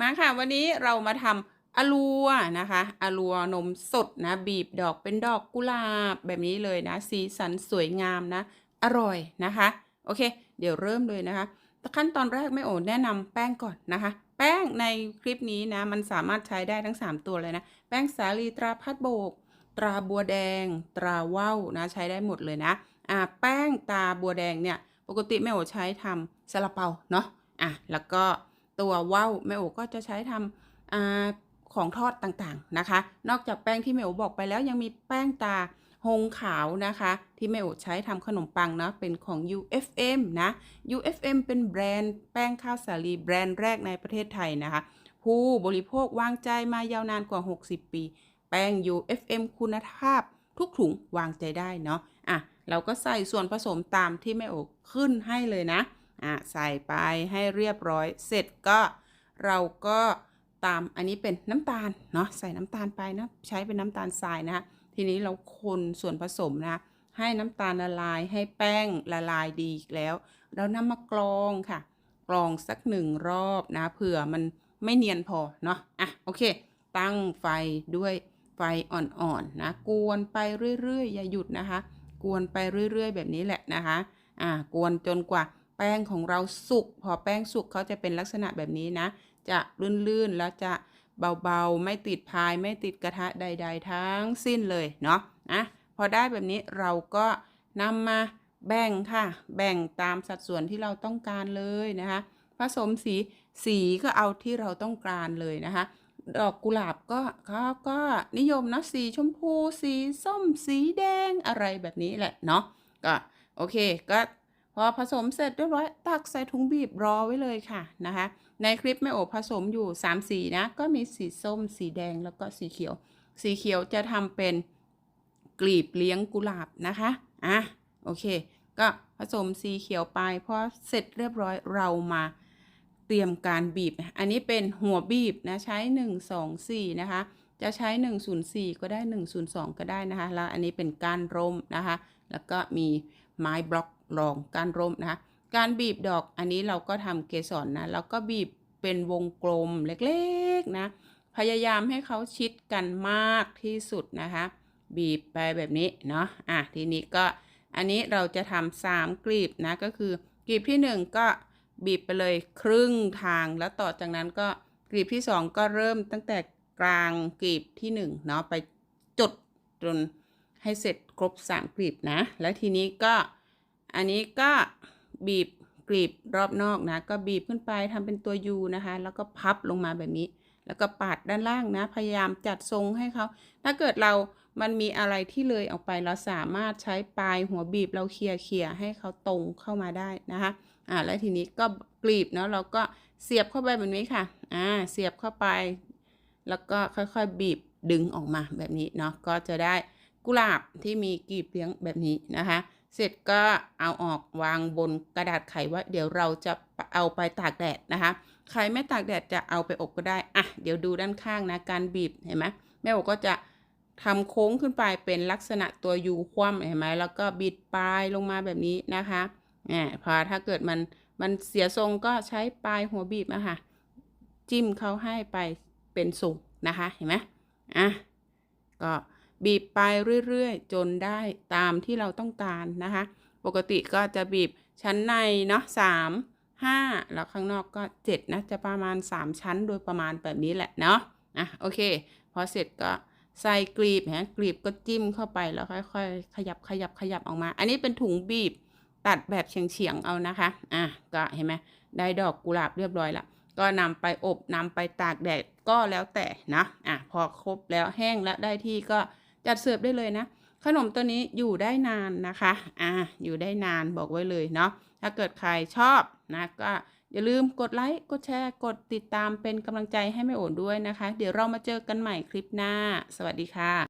มาค่ะวันนี้เรามาทำอลัวนะคะอลัวนมสดนะ บีบดอกเป็นดอกกุหลาบแบบนี้เลยนะ สีสันสวยงามนะ อร่อยนะคะ โอเค เดี๋ยวเริ่มเลยนะคะขั้นตอนแรกแม่โอแนะนำแป้งก่อนนะคะ แป้งในคลิปนี้นะ มันสามารถใช้ได้ทั้ง 3 ตัวเลยนะ แป้งสาลีตราพัดโบก ตราบัวแดง ตราว่าวนะ ใช้ได้หมดเลยนะอ่าแป้งตราบัวแดงเนี่ย ปกติแม่โอใช้ทำซาลาเปาเนาะอะแล้วก็ ตัวว่าวแม่โอก็จะใช้ทำอของทอดต่างๆนะคะ นอกจากแป้งที่แม่โอบอกไปแล้วยังมีแป้งตาหงขาวนะคะ ที่แม่โอใช้ทำขนมปังเนาะเป็นของ UFM นะ UFM เป็นแบรนด์แป้งข้าวสาลีแบรนด์แรกในประเทศไทยนะคะ ผู้บริโภควางใจมายาวนานกว่า 60 ปี แป้ง UFM คุณภาพทุกถุงวางใจได้เนาะอะเราก็ใส่ส่วนผสมตามที่แม่โอขึ้นให้เลยนะ อะใส่ไปให้เรียบร้อย เสร็จก็เราก็ตามอันนี้เป็นน้ำตาลเนาะใส่น้ำตาลไปนะใช้เป็นน้ำตาลทรายนะทีนี้เราคนส่วนผสมนะให้น้ำตาลละลายให้แป้งละลายดีแล้ว เรานำมากรองค่ะ กรองสักหนึ่งรอบนะเผื่อมันไม่เนียนพอเนาะอะโอเค ตั้งไฟด้วยไฟอ่อนๆนะกวนไปเรื่อยๆอย่าหยุดนะคะ กวนไปเรื่อยๆ แบบนี้แหละนะคะ อ่ากวนจนกว่า แป้งของเราสุก พอแป้งสุกเขาจะเป็นลักษณะแบบนี้นะ จะลื่นๆ แล้วจะเบาๆ ไม่ติดพายไม่ติดกระทะใด ๆ ทั้งสิ้นเลยเนาะนะพอได้แบบนี้เราก็นำมาแบ่งค่ะ แบ่งตามสัดส่วนที่เราต้องการเลยนะคะ ผสมสีสีก็เอาที่เราต้องการเลยนะคะ ดอกกุหลาบก็เขาก็นิยมนะสีชมพู สีส้ม สีแดงอะไรแบบนี้แหละเนาะก็โอเคก็ พอผสมเสร็จเรียบร้อยตักใส่ถุงบีบรอไว้เลยค่ะนะคะ ในคลิปแม่โอผสมอยู่ 3 สีนะ ก็มีสีส้ม สีแดงแล้วก็สีเขียว สีเขียวจะทำเป็นกลีบเลี้ยงกุหลาบนะคะอะโอเค ก็ผสมสีเขียวไปพอเสร็จเรียบร้อยเรามาเตรียมการบีบ อันนี้เป็นหัวบีบนะใช้ 1 2 4 นะคะ จะใช้ 104 ก็ได้ 102 ก็ได้นะคะ แล้วอันนี้เป็นก้านร่มนะคะ แล้วก็มีไม้บล็อก รองก้านร่มนะคะการบีบดอกอันนี้เราก็ทำเกสรนะแล้วก็บีบเป็นวงกลมเล็กๆนะพยายามให้เขาชิดกันมากที่สุดนะคะ บีบไปแบบนี้เนาะอะทีนี้ก็อันนี้เราจะทำสามกลีบนะก็คือกลีบที่หนึ่งก็บีบไปเลยครึ่งทางแล้วต่อจากนั้นก็กลีบที่สองก็เริ่มตั้งแต่กลางกลีบที่หนึ่งเนาะไปจุดจนให้เสร็จครบสามกลีบนะ แล้วทีนี้ก็ อันนี้ก็บีบกลีบรอบนอกนะ ก็บีบขึ้นไปทำเป็นตัวยูนะคะ แล้วก็พับลงมาแบบนี้ แล้วก็ปาดด้านล่างนะ พยายามจัดทรงให้เขาถ้าเกิดเรามันมีอะไรที่เลยออกไปเราสามารถใช้ปลายหัวบีบเราเคลียร์เคลียร์ให้เขาตรงเข้ามาได้นะคะอ่าแล้วทีนี้ก็กลีบเนาะเราก็เสียบเข้าไปแบบนี้ค่ะอ่าเสียบเข้าไป แล้วก็ค่อยๆบีบดึงออกมาแบบนี้เนาะก็จะได้กุหลาบที่มีกลีบเลี้ยงแบบนี้นะคะ เสร็จก็เอาออกวางบนกระดาษไขว่าเดี๋ยวเราจะเอาไปตากแดดนะคะ ใครไม่ตากแดดจะเอาไปอบก็ได้อะเดี๋ยวดูด้านข้างนะการบีบเห็นไหมแม่บอกก็จะทำโค้งขึ้นไปเป็นลักษณะตัวยูคว่ำเห็นไหมแล้วก็บิดปลายลงมาแบบนี้นะคะเนี่ยพอถ้าเกิดมันมันเสียทรงก็ใช้ปลายหัวบีบอะค่ะ จิ้มเขาให้ไปเป็นทรงนะคะ เห็นไหมอะก็ บีบไปเรื่อยๆ จนได้ตามที่เราต้องการนะคะ ปกติก็จะบีบชั้นในเนาะสามห้าแล้วข้างนอกก็เจ็ดนะ จะประมาณสามชั้นโดยประมาณแบบนี้แหละเนาะอะโอเค พอเสร็จก็ใส่กลีบฮะกลีบก็จิ้มเข้าไปแล้วค่อยๆ ขยับขยับขยับออกมา อันนี้เป็นถุงบีบตัดแบบเฉียงๆเอานะคะ อะก็เห็นไหมได้ดอกกุหลาบเรียบร้อยละก็นำไปอบนำไปตากแดดก็แล้วแต่นะ อะพอครบแล้วแห้งแล้วได้ที่ก็ จัดเสิร์ฟได้เลยนะ ขนมตัวนี้อยู่ได้นานนะคะอ่าอยู่ได้นานบอกไว้เลยเนาะถ้าเกิดใครชอบนะก็อย่าลืมกดไลค์กดแชร์กดติดตามเป็นกำลังใจให้แม่โอนด้วยนะคะ เดี๋ยวเรามาเจอกันใหม่คลิปหน้า สวัสดีค่ะ